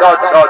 Goat goat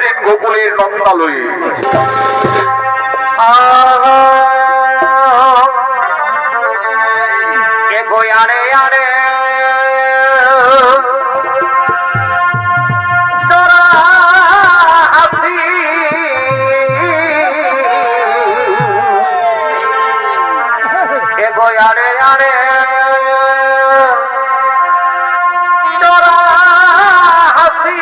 আছেন গোকুলের নন্দালয়ে আরে আরে। আরে আরে। তোরা হাসি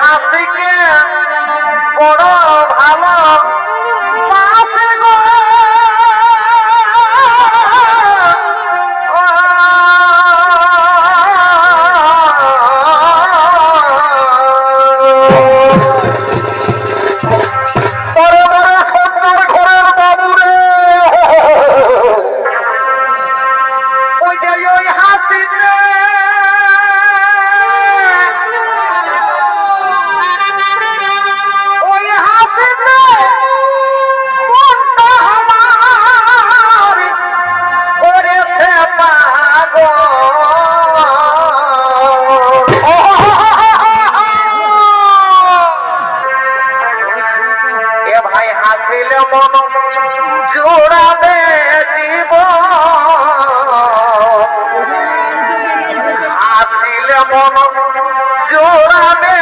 হাসিকে বড় ভালো জোড়াবে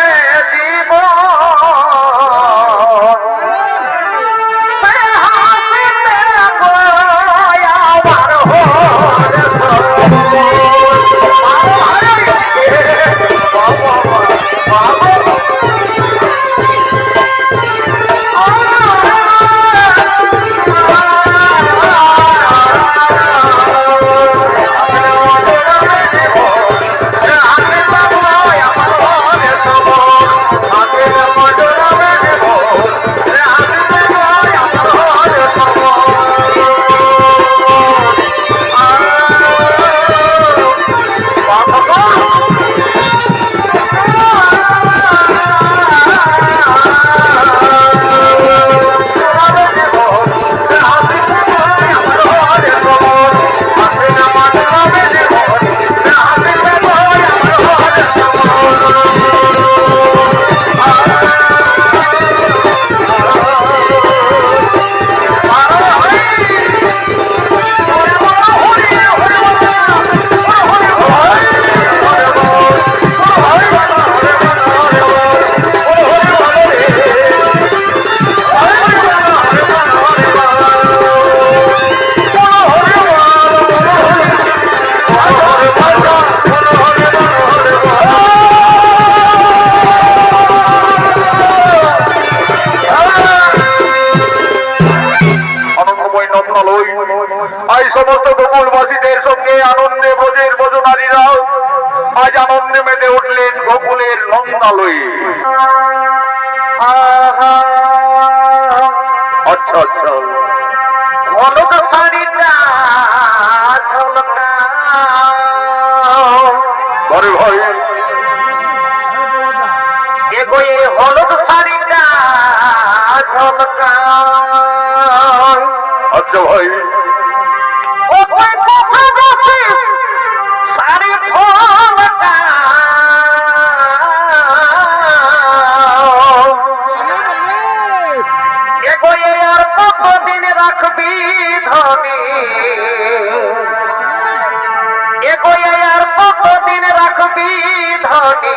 রাজ্য ভাই কতদিন রাখবি ধনী? আর কতদিন রাখবি ধনী?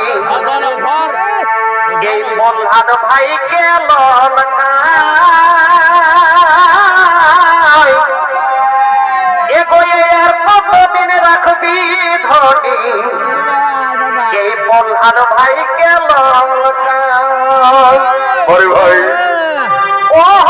এই মল্লাদ ভাইকে প্রধান ভাই কেমন ভাই ও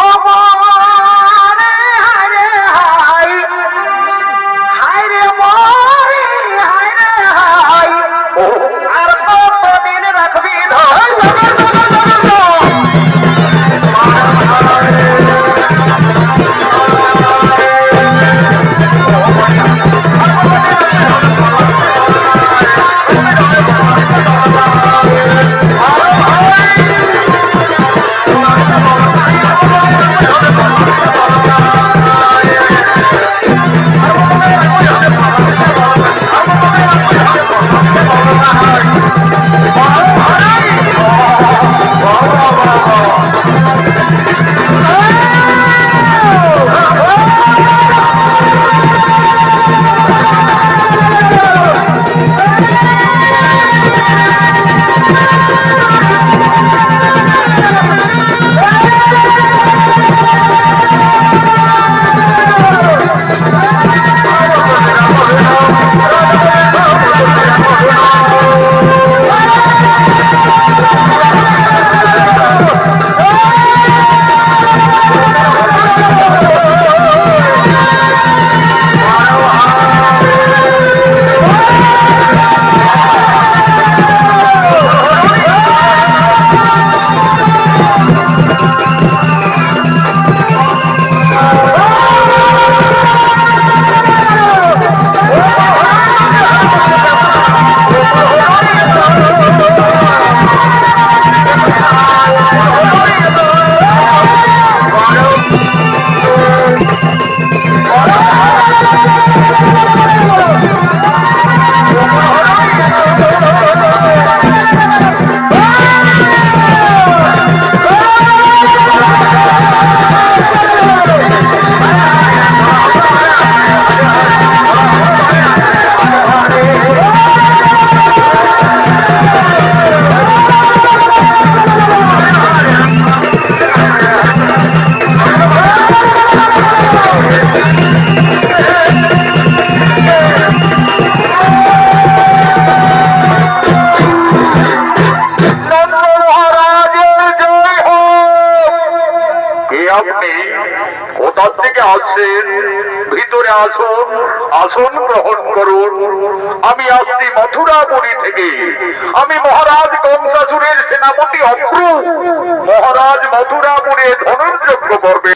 থেকে আসছেন ভিতরে আসুন, আসন গ্রহণ করুন। আমি আসছি মথুরাপুরী থেকে। আমি মহারাজ কংসাসুরের সেনাপতি অপ্রু। মহারাজ মথুরাপুরে ধনুর্যজ্ঞ করবে